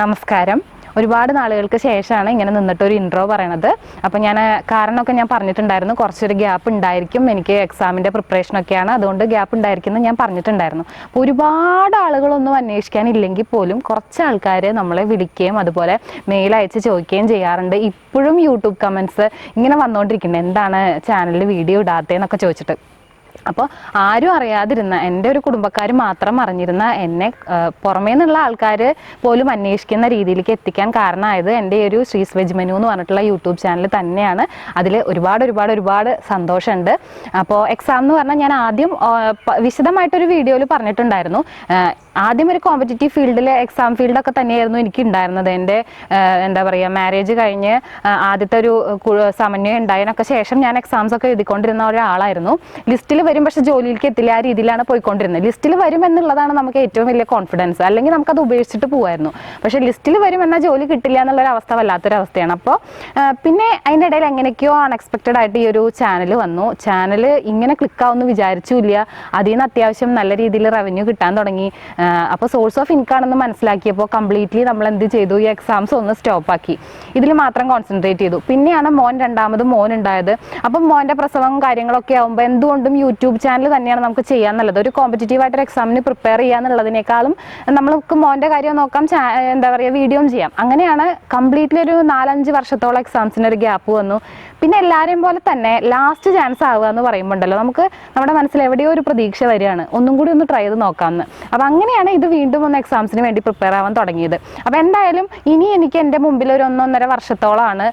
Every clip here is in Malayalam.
നമസ്കാരം. ഒരുപാട് നാളുകൾക്ക് ശേഷമാണ് ഇങ്ങനെ നിന്നിട്ട് ഒരു ഇൻട്രോ പറയണത്. അപ്പം ഞാൻ കാരണമൊക്കെ ഞാൻ പറഞ്ഞിട്ടുണ്ടായിരുന്നു. കുറച്ചൊരു ഗ്യാപ്പ് ഉണ്ടായിരിക്കും. എനിക്ക് എക്സാമിന്റെ പ്രിപ്പറേഷനൊക്കെയാണ് അതുകൊണ്ട് ഗ്യാപ്പ് ഉണ്ടായിരിക്കുമെന്ന് ഞാൻ പറഞ്ഞിട്ടുണ്ടായിരുന്നു. അപ്പോൾ ഒരുപാട് ആളുകളൊന്നും അന്വേഷിക്കാനില്ലെങ്കിൽ പോലും കുറച്ച് ആൾക്കാർ നമ്മളെ വിളിക്കുകയും അതുപോലെ മെയിൽ അയച്ച് ചോദിക്കുകയും ചെയ്യാറുണ്ട്. ഇപ്പോഴും യൂട്യൂബ് കമൻസ് ഇങ്ങനെ വന്നുകൊണ്ടിരിക്കുന്നുണ്ട് എന്താണ് ചാനലിൽ വീഡിയോ ഇടാത്തതെന്നൊക്കെ ചോദിച്ചിട്ട്. അപ്പോൾ ആരും അറിയാതിരുന്ന എന്റെ ഒരു കുടുംബക്കാർ മാത്രം അറിഞ്ഞിരുന്ന എന്നെ പുറമേ നിന്നുള്ള ആൾക്കാർ പോലും അന്വേഷിക്കുന്ന രീതിയിലേക്ക് എത്തിക്കാൻ കാരണമായത് എന്റെ ഒരു ശ്രീസ് വെജ് മെനു എന്ന് പറഞ്ഞിട്ടുള്ള യൂട്യൂബ് ചാനൽ തന്നെയാണ്. അതിൽ ഒരുപാട് ഒരുപാട് ഒരുപാട് സന്തോഷമുണ്ട്. അപ്പോൾ എക്സാം എന്ന് പറഞ്ഞാൽ ഞാൻ ആദ്യം വിശദമായിട്ടൊരു വീഡിയോയിൽ പറഞ്ഞിട്ടുണ്ടായിരുന്നു. ആദ്യം ഒരു കോമ്പറ്റേറ്റീവ് ഫീൽഡിലെ എക്സാം ഫീൽഡൊക്കെ തന്നെയായിരുന്നു എനിക്ക് ഉണ്ടായിരുന്നത് എന്റെ എന്താ പറയുക മാരേജ് കഴിഞ്ഞ് ആദ്യത്തെ ഒരു സമന്വയം ഉണ്ടായതിനൊക്കെ ശേഷം ഞാൻ എക്സാംസ് ഒക്കെ എഴുതിക്കൊണ്ടിരുന്ന ഒരാളായിരുന്നു. ലിസ്റ്റിൽ വരും പക്ഷെ ജോലിയിലേക്ക് എത്തില്ല ആ രീതിയിലാണ് പോയിക്കൊണ്ടിരുന്നത്. ലിസ്റ്റിൽ വരും എന്നുള്ളതാണ് നമുക്ക് ഏറ്റവും വലിയ കോൺഫിഡൻസ് അല്ലെങ്കിൽ നമുക്കത് ഉപേക്ഷിച്ചിട്ട് പോകുമായിരുന്നു പക്ഷേ ലിസ്റ്റിൽ വരും എന്നാൽ ജോലി കിട്ടില്ല എന്നുള്ളൊരു അവസ്ഥ വല്ലാത്തൊരവസ്ഥയാണ്. അപ്പോൾ പിന്നെ അതിന്റെ ഇടയിൽ എങ്ങനെയൊക്കെയോ അൺഎക്സ്പെക്റ്റഡ് ആയിട്ട് ഈ ഒരു ചാനൽ വന്നു. ചാനൽ ഇങ്ങനെ ക്ലിക്കാവുമെന്ന് വിചാരിച്ചില്ല അതിൽ നിന്ന് അത്യാവശ്യം നല്ല രീതിയിൽ റവന്യൂ കിട്ടാൻ തുടങ്ങി. അപ്പോൾ സോഴ്സ് ഓഫ് ഇൻകം ആണെന്ന് മനസ്സിലാക്കിയപ്പോൾ കംപ്ലീറ്റ്ലി നമ്മൾ എന്ത് ചെയ്തു? ഈ എക്സാംസ് ഒന്ന് സ്റ്റോപ്പ് ആക്കി. ഇതിൽ മാത്രം കോൺസെൻട്രേറ്റ് ചെയ്തു. പിന്നെയാണ് മോൻ രണ്ടാമത് മോൻ ഉണ്ടായത്. അപ്പം മോന്റെ പ്രസവം കാര്യങ്ങളൊക്കെ ആകുമ്പോൾ എന്തുകൊണ്ടും യൂട്യൂബ് ചാനൽ തന്നെയാണ് നമുക്ക് ചെയ്യാൻ നല്ലത്. ഒരു കോമ്പറ്റേറ്റീവ് ആയിട്ട് ഒരു എക്സാമിന് പ്രിപ്പയർ ചെയ്യാന്നുള്ളതിനേക്കാളും നമ്മൾക്ക് മോന്റെ കാര്യം നോക്കാം എന്താ പറയുക വീഡിയോയും ചെയ്യാം. അങ്ങനെയാണ് കംപ്ലീറ്റ്ലി ഒരു നാലഞ്ച് വർഷത്തോളം എക്സാംസിന് ഒരു ഗ്യാപ്പ് വന്നു. പിന്നെ എല്ലാവരെയും പോലെ തന്നെ ലാസ്റ്റ് ചാൻസ് ആവുക എന്ന് പറയുമ്പോണ്ടല്ലോ നമുക്ക് നമ്മുടെ മനസ്സിൽ എവിടെയോ ഒരു പ്രതീക്ഷ വരികയാണ്. ഒന്നും കൂടി ഒന്ന് ട്രൈ ചെയ്ത് നോക്കാമെന്ന് അപ്പം അങ്ങനെയാണ് ഇത് വീണ്ടും ഒന്ന് എക്സാംസിന് വേണ്ടി പ്രിപ്പയർ ആവാൻ തുടങ്ങിയത്. അപ്പോൾ എന്തായാലും ഇനി എനിക്ക് എന്റെ മുമ്പിൽ ഒരു ഒന്നൊന്നര വർഷത്തോളമാണ്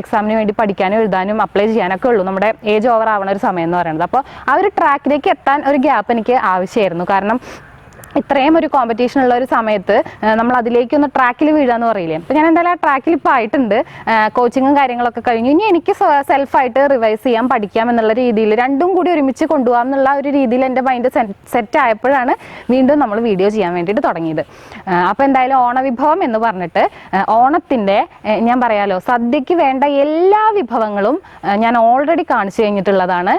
എക്സാമിന് വേണ്ടി പഠിക്കാനും എഴുതാനും അപ്ലൈ ചെയ്യാനൊക്കെ ഉള്ളൂ. നമ്മുടെ ഏജ് ഓവർ ആവുന്ന ഒരു സമയം എന്ന് പറയുന്നത്. അപ്പോൾ ആ ഒരു ട്രാക്കിലേക്ക് എത്താൻ ഒരു ഗ്യാപ്പ് എനിക്ക് ആവശ്യമായിരുന്നു. കാരണം ഇത്രയും ഒരു കോമ്പറ്റീഷൻ ഉള്ള ഒരു സമയത്ത് നമ്മൾ അതിലേക്ക് ഒന്ന് ട്രാക്കിൽ വീഴാന്ന് പറയില്ലേ? അപ്പൊ ഞാൻ എന്തായാലും ആ ട്രാക്കിൽ ഇപ്പോൾ ആയിട്ടുണ്ട്. കോച്ചിങ്ങും കാര്യങ്ങളൊക്കെ കഴിഞ്ഞു. ഇനി എനിക്ക് സെൽഫായിട്ട് റിവൈസ് ചെയ്യാം പഠിക്കാം എന്നുള്ള രീതിയിൽ രണ്ടും കൂടി ഒരുമിച്ച് കൊണ്ടുപോകാം എന്നുള്ള ഒരു രീതിയിൽ എന്റെ മൈൻഡ് സെറ്റ് ആയപ്പോഴാണ് വീണ്ടും നമ്മൾ വീഡിയോ ചെയ്യാൻ വേണ്ടിട്ട് തുടങ്ങിയത്. അപ്പോൾ എന്തായാലും ഓണവിഭവം എന്ന് പറഞ്ഞിട്ട് ഓണത്തിന്റെ ഞാൻ പറയാലോ സദ്യക്ക് വേണ്ട എല്ലാ വിഭവങ്ങളും ഞാൻ ഓൾറെഡി കാണിച്ചു കഴിഞ്ഞിട്ടുള്ളതാണ്.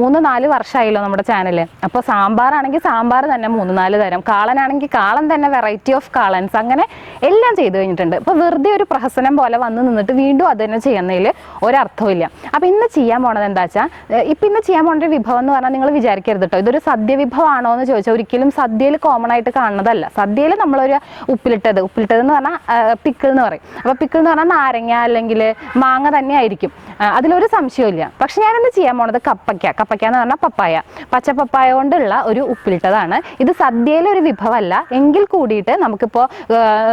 മൂന്ന് നാല് വർഷമായല്ലോ നമ്മുടെ ചാനൽ അപ്പോൾ സാമ്പാറാണെങ്കിൽ സാമ്പാർ തന്നെ മൂന്ന് നാല് കാളനാണെങ്കിൽ കാളൻ തന്നെ വെറൈറ്റി ഓഫ് കാളൻസ്. അങ്ങനെ എല്ലാം ചെയ്തു കഴിഞ്ഞിട്ടുണ്ട്. അപ്പോൾ വെറുതെ ഒരു പ്രഹസനം പോലെ വന്ന് നിന്നിട്ട് വീണ്ടും അത് തന്നെ ചെയ്യുന്നതിൽ ഒരർത്ഥമില്ല അപ്പോൾ ഇന്ന് ചെയ്യാൻ പോണത് എന്താ വെച്ചാൽ ഇപ്പം ഇന്ന് ചെയ്യാൻ പോണ ഒരു വിഭവം എന്ന് പറഞ്ഞാൽ നിങ്ങൾ വിചാരിക്കരുത് കേട്ടോ ഇതൊരു സദ്യ വിഭവമാണോ എന്ന് ചോദിച്ചാൽ ഒരിക്കലും സദ്യയിൽ കോമൺ ആയിട്ട് കാണുന്നതല്ല. സദ്യയിൽ നമ്മളൊരു ഉപ്പിലിട്ടത്. ഉപ്പിലിട്ടത് എന്ന് പറഞ്ഞാൽ പിക്കിൾ എന്ന് പറയും. അപ്പോൾ പിക്കിൾ എന്ന് പറഞ്ഞാൽ നാരങ്ങ അല്ലെങ്കിൽ മാങ്ങ തന്നെ ആയിരിക്കും. അതിലൊരു സംശയമില്ല പക്ഷെ ഞാനെന്ത് ചെയ്യാൻ പോണത് കപ്പയ്ക്ക. കപ്പയ്ക്ക എന്ന് പറഞ്ഞാൽ പപ്പായ. പച്ച പപ്പായ കൊണ്ടുള്ള ഒരു ഉപ്പിലിട്ടതാണ്. ഇത് സദ്യയിലെ ഒരു വിഭവമല്ല എങ്കിൽ കൂടിയിട്ട് നമുക്കിപ്പോൾ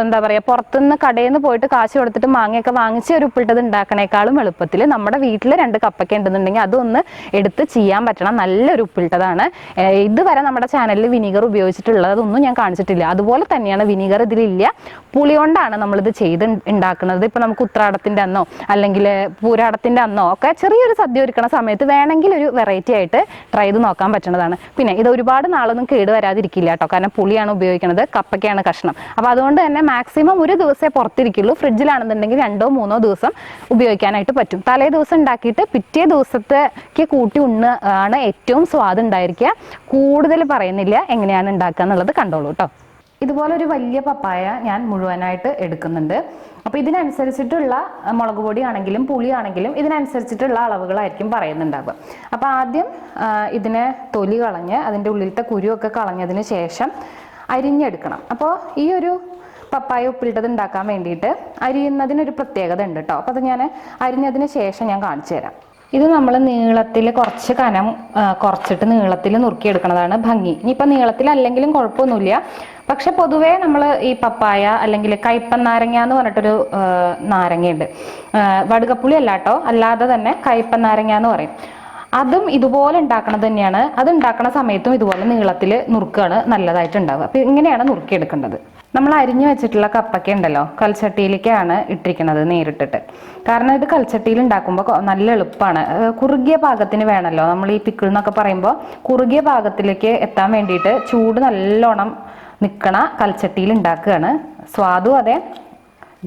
എന്താ പറയുക പുറത്തുനിന്ന് കടയിൽ നിന്ന് പോയിട്ട് കാശ് കൊടുത്തിട്ട് മാങ്ങയൊക്കെ വാങ്ങിച്ച് ഒരു ഉപ്പിട്ടത് ഉണ്ടാക്കണേക്കാളും എളുപ്പത്തിൽ നമ്മുടെ വീട്ടിൽ രണ്ട് കപ്പൊക്കെ ഉണ്ടെന്നുണ്ടെങ്കിൽ അതൊന്ന് എടുത്ത് ചെയ്യാൻ പറ്റണം. നല്ലൊരു ഉപ്പിട്ടതാണ്. ഇതുവരെ നമ്മുടെ ചാനലിൽ വിനീഗർ ഉപയോഗിച്ചിട്ടുള്ളതൊന്നും ഞാൻ കാണിച്ചിട്ടില്ല. അതുപോലെ തന്നെയാണ് വിനീഗർ ഇതിലില്ല. പുളി കൊണ്ടാണ് നമ്മളിത് ചെയ്ത് ഉണ്ടാക്കുന്നത് ഇപ്പം നമുക്ക് ഉത്രാടത്തിന്റെ അന്നോ അല്ലെങ്കിൽ പൂരാടത്തിന്റെ അന്നോ ഒക്കെ ചെറിയൊരു സദ്യ ഒരുക്കണ സമയത്ത് വേണമെങ്കിൽ ഒരു വെറൈറ്റി ആയിട്ട് ട്രൈ ചെയ്ത് നോക്കാൻ പറ്റുന്നതാണ്. പിന്നെ ഇത് ഒരുപാട് നാളൊന്നും കേട് വരാതിരിക്കില്ല കേട്ടോ. കാരണം പുളിയാണ് ഉപയോഗിക്കുന്നത് കപ്പയ്ക്കാണ് കഷ്ണം. അപ്പോൾ അതുകൊണ്ട് തന്നെ മാക്സിമം ഒരു ദിവസമേ പുറത്തിരിക്കുള്ളൂ. ഫ്രിഡ്ജിലാണെന്നുണ്ടെങ്കിൽ രണ്ടോ മൂന്നോ ദിവസം ഉപയോഗിക്കാനായിട്ട് പറ്റും. തലേ ദിവസം ഉണ്ടാക്കിയിട്ട് പിറ്റേ ദിവസത്തേക്ക് കൂട്ടി ഉണ്ണ് ആണ് ഏറ്റവും സ്വാദ് ഉണ്ടായിരിക്കുക. കൂടുതൽ പറയുന്നില്ല എങ്ങനെയാണ് ഉണ്ടാക്കുക എന്നുള്ളത് കണ്ടോളൂ കേട്ടോ ഇതുപോലെ ഒരു വലിയ പപ്പായ ഞാൻ മുഴുവനായിട്ട് എടുക്കുന്നുണ്ട്. അപ്പോൾ ഇതിനനുസരിച്ചിട്ടുള്ള മുളക് പൊടി ആണെങ്കിലും പുളി ആണെങ്കിലും ഇതിനനുസരിച്ചിട്ടുള്ള അളവുകളായിരിക്കും പറയുന്നുണ്ടാവുക. അപ്പോൾ ആദ്യം ഇതിനെ തൊലി കളഞ്ഞ് അതിന്റെ ഉള്ളിലത്തെ കുരുവൊക്കെ കളഞ്ഞതിന് ശേഷം അരിഞ്ഞെടുക്കണം. അപ്പോൾ ഈ ഒരു പപ്പായ ഉപ്പിലിട്ടത് ഉണ്ടാക്കാൻ വേണ്ടിയിട്ട് അരിയുന്നതിനൊരു പ്രത്യേകത ഉണ്ട് കേട്ടോ അപ്പോൾ അത് ഞാൻ അരിഞ്ഞതിന് ശേഷം ഞാൻ കാണിച്ചു തരാം. ഇത് നമ്മൾ നീളത്തിൽ കുറച്ച് കനം കുറച്ചിട്ട് നീളത്തിൽ നുറുക്കിയെടുക്കുന്നതാണ് ഭംഗി. ഇനിയിപ്പോൾ നീളത്തിലല്ലെങ്കിലും കുഴപ്പമൊന്നുമില്ല. പക്ഷെ പൊതുവേ നമ്മൾ ഈ പപ്പായ അല്ലെങ്കിൽ കയ്പൻ നാരങ്ങ എന്ന് പറഞ്ഞിട്ടൊരു നാരങ്ങയുണ്ട് വടുകപ്പുളി അല്ല കേട്ടോ അല്ലാതെ തന്നെ കയ്പൻ നാരങ്ങ എന്ന് പറയും. അതും ഇതുപോലെ ഉണ്ടാക്കണത് തന്നെയാണ്. അത് ഉണ്ടാക്കുന്ന സമയത്തും ഇതുപോലെ നീളത്തിൽ നുറുക്കാണ് നല്ലതായിട്ട് ഉണ്ടാവുക അപ്പം ഇങ്ങനെയാണ് നുറുക്കിയെടുക്കേണ്ടത്. നമ്മൾ അരിഞ്ഞു വെച്ചിട്ടുള്ള കപ്പയ്ക്ക ഉണ്ടല്ലോ കൽച്ചട്ടിയിലേക്കാണ് ഇട്ടിരിക്കുന്നത് നേരിട്ടിട്ട്. കാരണം ഇത് കൽച്ചട്ടിയിൽ ഉണ്ടാക്കുമ്പോൾ നല്ല എളുപ്പമാണ് കുറുകിയ പാകത്തിന് വേണമല്ലോ നമ്മൾ ഈ പിക്കിൾ എന്നൊക്കെ പറയുമ്പോൾ കുറുകിയ പാകത്തിലേക്ക് എത്താൻ വേണ്ടിയിട്ട് ചൂട് നല്ലോണം നിൽക്കണ കൽച്ചട്ടിയിൽ ഉണ്ടാക്കുകയാണ്. സ്വാദും അതെ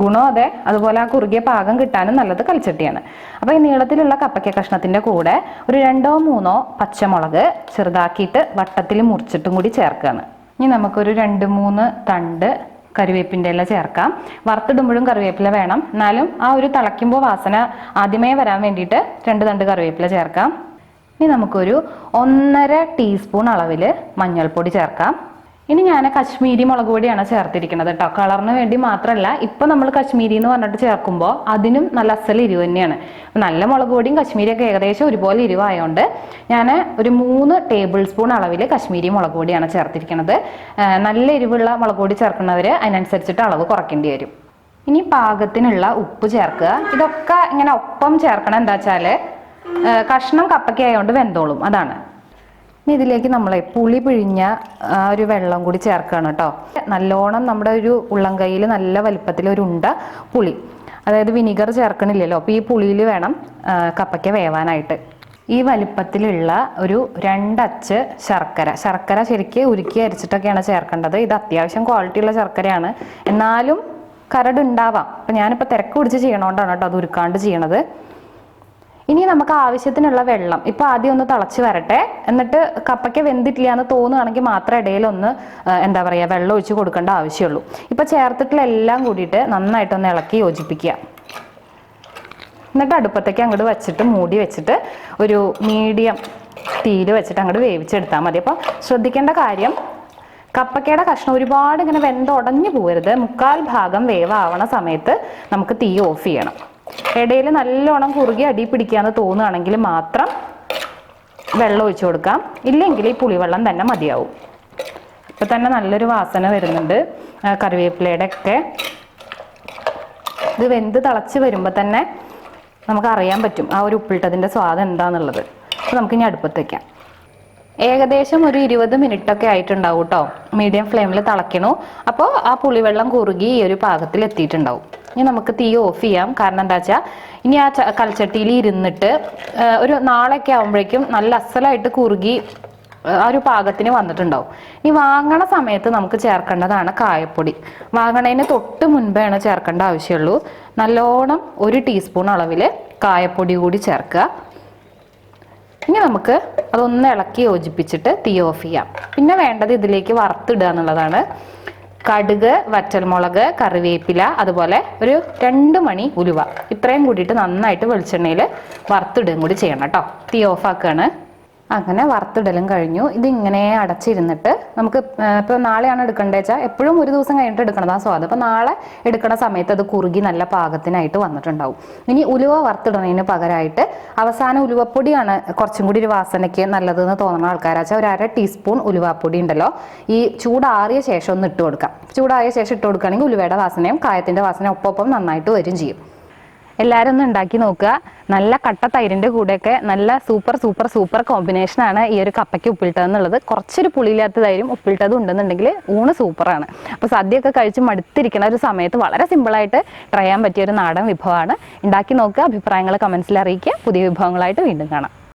ഗുണം അതെ അതുപോലെ ആ കുറുകിയ പാകം കിട്ടാനും നല്ലത് കൽച്ചട്ടിയാണ്. അപ്പോൾ ഈ നീളത്തിലുള്ള കപ്പയ്ക്ക കഷ്ണത്തിന്റെ കൂടെ ഒരു രണ്ടോ മൂന്നോ പച്ചമുളക് ചെറുതാക്കിയിട്ട് വട്ടത്തിൽ മുറിച്ചിട്ടും കൂടി ചേർക്കുകയാണ്. ഇനി നമുക്കൊരു രണ്ട് മൂന്ന് തണ്ട് കറിവേപ്പിന്റെ ഇല ചേർക്കാം. വറുത്തിടുമ്പോഴും കറിവേപ്പില വേണം. എന്നാലും ആ ഒരു തിളയ്ക്കുമ്പോൾ വാസന ആദ്യമേ വരാൻ വേണ്ടിയിട്ട് രണ്ട് തണ്ട് കറിവേപ്പില ചേർക്കാം. ഇനി നമുക്കൊരു ഒന്നര ടീസ്പൂൺ അളവിൽ മഞ്ഞൾപ്പൊടി ചേർക്കാം. ഇനി ഞാൻ കശ്മീരി മുളക് പൊടിയാണ് ചേർത്തിരിക്കുന്നത് കേട്ടോ. കളറിന് വേണ്ടി മാത്രമല്ല ഇപ്പം നമ്മൾ കശ്മീരി എന്ന് പറഞ്ഞിട്ട് ചേർക്കുമ്പോൾ അതിനും നല്ല അസൽ എരിവ് തന്നെയാണ്. നല്ല മുളക് പൊടിയും കശ്മീരിയൊക്കെ ഏകദേശം ഒരുപോലെ എരിവായതുകൊണ്ട് ഞാൻ ഒരു മൂന്ന് ടേബിൾ സ്പൂൺ അളവിൽ കശ്മീരി മുളക് പൊടിയാണ് ചേർത്തിരിക്കുന്നത്. നല്ല എരിവുള്ള മുളക് പൊടി ചേർക്കുന്നവർ അതിനനുസരിച്ചിട്ട് അളവ് കുറയ്ക്കേണ്ടി വരും. ഇനി പാകത്തിനുള്ള ഉപ്പ് ചേർക്കുക. ഇതൊക്കെ ഇങ്ങനെ ഒപ്പം ചേർക്കണം എന്താ വെച്ചാൽ കഷ്ണം കപ്പയ്ക്കായതുകൊണ്ട് വെന്തോളും. അതാണ്. ഇനി ഇതിലേക്ക് നമ്മളെ പുളി പിഴിഞ്ഞ ആ ഒരു വെള്ളം കൂടി ചേർക്കുകയാണ് കേട്ടോ. നല്ലോണം നമ്മുടെ ഒരു ഉള്ളം കയ്യിൽ നല്ല വലിപ്പത്തിൽ ഒരു ഉണ്ട പുളി. അതായത് വിനിഗർ ചേർക്കണില്ലല്ലോ. അപ്പോൾ ഈ പുളിയിൽ വേണം കപ്പയ്ക്ക വേവാനായിട്ട്. ഈ വലിപ്പത്തിലുള്ള ഒരു രണ്ടച്ച് ശർക്കര. ശർക്കര ശരിക്ക് ഉരുക്കി അരിച്ചിട്ടൊക്കെയാണ് ചേർക്കേണ്ടത്. ഇത് അത്യാവശ്യം ക്വാളിറ്റിയുള്ള ശർക്കരയാണ്. എന്നാലും കരട് ഉണ്ടാവാം അപ്പം ഞാനിപ്പോൾ തിരക്ക് പിടിച്ച് ചെയ്യണോണ്ടാണ് കേട്ടോ അത് ഉരുക്കാണ്ട് ചെയ്യണത്. ഇനി നമുക്ക് ആവശ്യത്തിനുള്ള വെള്ളം. ഇപ്പൊ ആദ്യം ഒന്ന് തിളച്ച് വരട്ടെ. എന്നിട്ട് കപ്പയ്ക്ക് വെന്തിട്ടില്ല എന്ന് തോന്നുകയാണെങ്കിൽ മാത്രം ഇടയിലൊന്ന് എന്താ പറയുക വെള്ളം ഒഴിച്ച് കൊടുക്കേണ്ട ആവശ്യമുള്ളൂ. ഇപ്പൊ ചേർത്തിട്ടുള്ള എല്ലാം കൂടിയിട്ട് നന്നായിട്ടൊന്ന് ഇളക്കി യോജിപ്പിക്കുക. എന്നിട്ട് അടുപ്പത്തേക്ക് അങ്ങോട്ട് വെച്ചിട്ട് മൂടി വെച്ചിട്ട് ഒരു മീഡിയം തീയിൽ വെച്ചിട്ട് അങ്ങോട്ട് വേവിച്ചെടുത്താൽ മതി. അപ്പോൾ ശ്രദ്ധിക്കേണ്ട കാര്യം കപ്പക്കയുടെ കഷ്ണം ഒരുപാട് ഇങ്ങനെ വെന്തൊടഞ്ഞു പോകരുത്. മുക്കാൽ ഭാഗം വേവാവണ സമയത്ത് നമുക്ക് തീ ഓഫ് ചെയ്യണം. ഇടയിൽ നല്ലോണം കുറുകി അടി പിടിക്കാന്ന് തോന്നുകയാണെങ്കിൽ മാത്രം വെള്ളം ഒഴിച്ചു കൊടുക്കാം. ഇല്ലെങ്കിൽ ഈ പുളിവെള്ളം തന്നെ മതിയാവും. ഇപ്പം തന്നെ നല്ലൊരു വാസന വരുന്നുണ്ട്. കറിവേപ്പിലയുടെ ഒക്കെ ഇത് വെന്ത് തിളച്ച് വരുമ്പോൾ തന്നെ നമുക്ക് അറിയാൻ പറ്റും ആ ഒരു ഉപ്പിട്ടതിന്റെ സ്വാദ് എന്താണെന്നുള്ളത് അപ്പോൾ നമുക്ക് ഇനി അടുപ്പത്ത് വെക്കാം. ഏകദേശം ഒരു ഇരുപത് മിനിറ്റ് ഒക്കെ ആയിട്ടുണ്ടാവും കേട്ടോ മീഡിയം ഫ്ലെയിമിൽ തിളയ്ക്കണു അപ്പോൾ ആ പുളിവെള്ളം കുറുകി ഈ ഒരു പാകത്തിൽ എത്തിയിട്ടുണ്ടാവും ഇനി നമുക്ക് തീ ഓഫ് ചെയ്യാം. കാരണം എന്താ വെച്ചാൽ ഇനി ആ കൽച്ചട്ടിയിൽ ഇരുന്നിട്ട് ഒരു നാളൊക്കെ ആകുമ്പോഴേക്കും നല്ല അസലായിട്ട് കുറുകി ആ ഒരു പാകത്തിന് വന്നിട്ടുണ്ടാവും. ഇനി വാങ്ങണ സമയത്ത് നമുക്ക് ചേർക്കേണ്ടതാണ് കായപ്പൊടി. വാങ്ങണതിന് തൊട്ട് മുൻപേണ് ചേർക്കേണ്ട ആവശ്യമുള്ളൂ നല്ലോണം ഒരു ടീസ്പൂൺ അളവിൽ കായപ്പൊടി കൂടി ചേർക്കുക. ഇനി നമുക്ക് അതൊന്ന് ഇളക്കി യോജിപ്പിച്ചിട്ട് തീ ഓഫ് ചെയ്യാം. പിന്നെ വേണ്ടത് ഇതിലേക്ക് വറുത്തിടുക എന്നുള്ളതാണ്. കടുക് വറ്റൽമുളക് കറിവേപ്പില അതുപോലെ ഒരു രണ്ട് മണി ഉലുവ. ഇത്രയും കൂടിയിട്ട് നന്നായിട്ട് വെളിച്ചെണ്ണയിൽ വറുത്തിടുകയും കൂടി ചെയ്യണം കേട്ടോ. തീ ഓഫ് ആക്കുകയാണ്. അങ്ങനെ വറുത്തിടലും കഴിഞ്ഞു. ഇതിങ്ങനെ അടച്ചിരുന്നിട്ട് നമുക്ക് ഇപ്പോൾ നാളെയാണ് എടുക്കേണ്ടത് വെച്ചാൽ എപ്പോഴും ഒരു ദിവസം കഴിഞ്ഞിട്ട് എടുക്കണതാ സ്വാദ്. അപ്പോൾ നാളെ എടുക്കുന്ന സമയത്ത് അത് കുറുകി നല്ല പാകത്തിനായിട്ട് വന്നിട്ടുണ്ടാവും. ഇനി ഉലുവ വറുത്തിടുന്നതിന് പകരമായിട്ട് അവസാനം ഉലുവപ്പൊടിയാണ് കുറച്ചും കൂടി ഒരു വാസനയ്ക്ക് നല്ലതെന്ന് തോന്നുന്ന ആൾക്കാരാച്ചാൽ ഒരു അര ടീസ്പൂൺ ഉലുവാപ്പൊടി ഉണ്ടല്ലോ. ഈ ചൂടാറിയ ശേഷം ഒന്ന് ഇട്ട് കൊടുക്കാം. ചൂടായ ശേഷം ഇട്ട് കൊടുക്കുകയാണെങ്കിൽ ഉലുവയുടെ വാസനയും കായത്തിന്റെ വാസനയും ഒപ്പം നന്നായിട്ട് വരും ചെയ്യും. എല്ലാവരും ഒന്ന് ഉണ്ടാക്കി നോക്കുക. നല്ല കട്ട തൈരിന്റെ കൂടെയൊക്കെ നല്ല സൂപ്പർ സൂപ്പർ സൂപ്പർ കോമ്പിനേഷനാണ് ഈ ഒരു കപ്പയ്ക്ക് ഉപ്പിലിട്ടത് എന്നുള്ളത്. കുറച്ചൊരു പുളിയില്ലാത്ത തൈരും ഉപ്പിലിട്ടതും ഉണ്ടെന്നുണ്ടെങ്കിൽ ഊണ് സൂപ്പറാണ് അപ്പോൾ സദ്യയൊക്കെ കഴിച്ച് മടുത്തിരിക്കുന്ന ഒരു സമയത്ത് വളരെ സിമ്പിളായിട്ട് ട്രൈ ചെയ്യാൻ പറ്റിയ ഒരു നാടൻ വിഭവമാണ്. ഉണ്ടാക്കി നോക്കുക അഭിപ്രായങ്ങൾ കമൻസിൽ അറിയിക്കുക. പുതിയ വിഭവങ്ങളായിട്ട് വീണ്ടും കാണാം.